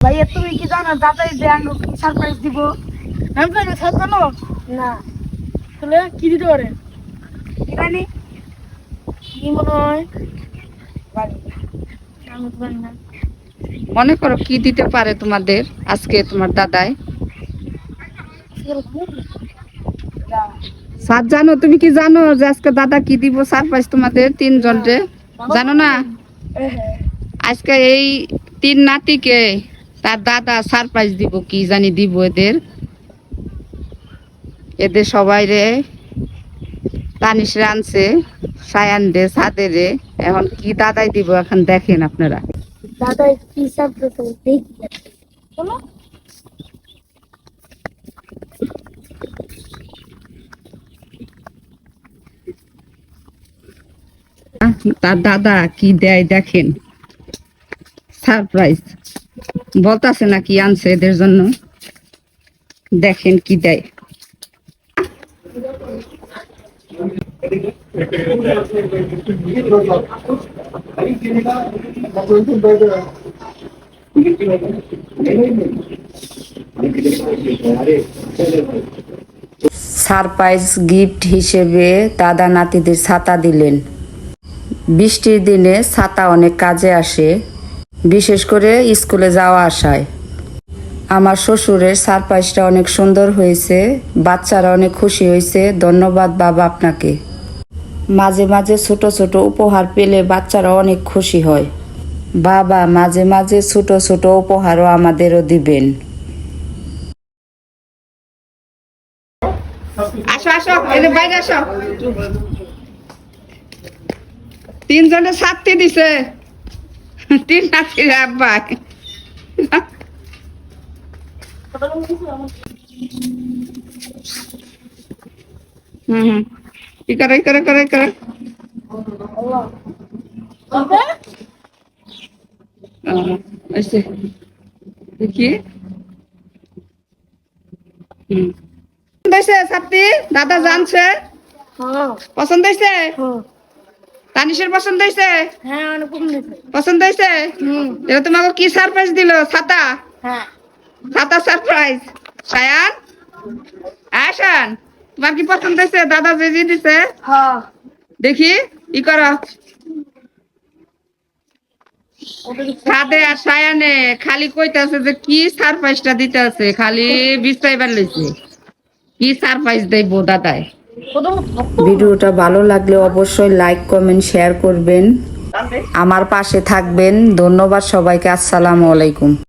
ভাইয়া তুমি কি জানো দাদাই যে আঙ্গ সারপ্রাইজ দিব? আমি তো স্যার জানো? না। তাহলে কি দিতে পারে? জানি কি মনে হয় মনে করো কি দিতে পারে তোমাদের আজকে তোমার দাদাই। সাত জানো তুমি কি জানো যে আজকে দাদা কি দিব সারপ্রাইজ তোমাদের তিনজন রে জানো না? হ্যাঁ। আজকে এই তিন নাতিকে তার দাদা সারপ্রাইজ দিব কি জানি দিব এদের। এদের সবাই রে তানিশ আনছে সায়ান রে সাদে রে এখন কি দাদাই দিব এখন দেখেন আপনারা। দাদাই কি সারপ্রাইজ দেখি। চলো তার দাদা কি দেয় দেখেন। সারপ্রাইজ বলতাছে না কি আনছে এদের জন্য? দেখেন কি দেয়। সারপ্রাইজ গিফট হিসেবে দাদা নাতিদের ছাতা দিলেন। বৃষ্টির দিনে ছাতা অনেক কাজে আসে। বিশেষ করে স্কুলে যাওয়া আসায়। আমার শ্বশুরের সারপ্রাইজটা অনেক সুন্দর হয়েছে, বাচ্চারা অনেক খুশি হয়েছে, ধন্যবাদ বাবা আপনাকে। মাঝে মাঝে ছোট ছোট উপহার পেলে বাচ্চারা অনেক খুশি হয়। বাবা মাঝে মাঝে ছোট ছোট উপহারও আমাদেরও দিবেন। তিনজনে সাতটি দিছে। তিন নাতির আব্বা হুম কি করে করে করে করে আহ, এসে দেখি হুম পছন্দ হয়েছে সাতটি তানিশের পছন্দ হয়েছে? হ্যাঁ অনেক পছন্দ হয়েছে। পছন্দ এটা তোমাকে কি সারপ্রাইজ দিল? ছাতা? হ্যাঁ। ছাতা সারপ্রাইজ সায়ান? আসান তোমার কি পছন্দ হয়েছে? দাদা যে যে দিছে? হ্যাঁ। দেখি ই করো। ছাদে আর সায়ানে খালি কইতাছে যে কি সারপ্রাইজটা দিতে আছে খালি বিস্তাইবার লইছে। কি সারপ্রাইজ দেব দাদাই প্রথম ভিডিওটা ভালো লাগলে অবশ্যই লাইক কমেন্ট শেয়ার করবেন। আমার পাশে থাকবেন। ধন্যবাদ সবাইকে। আসসালামু আলাইকুম।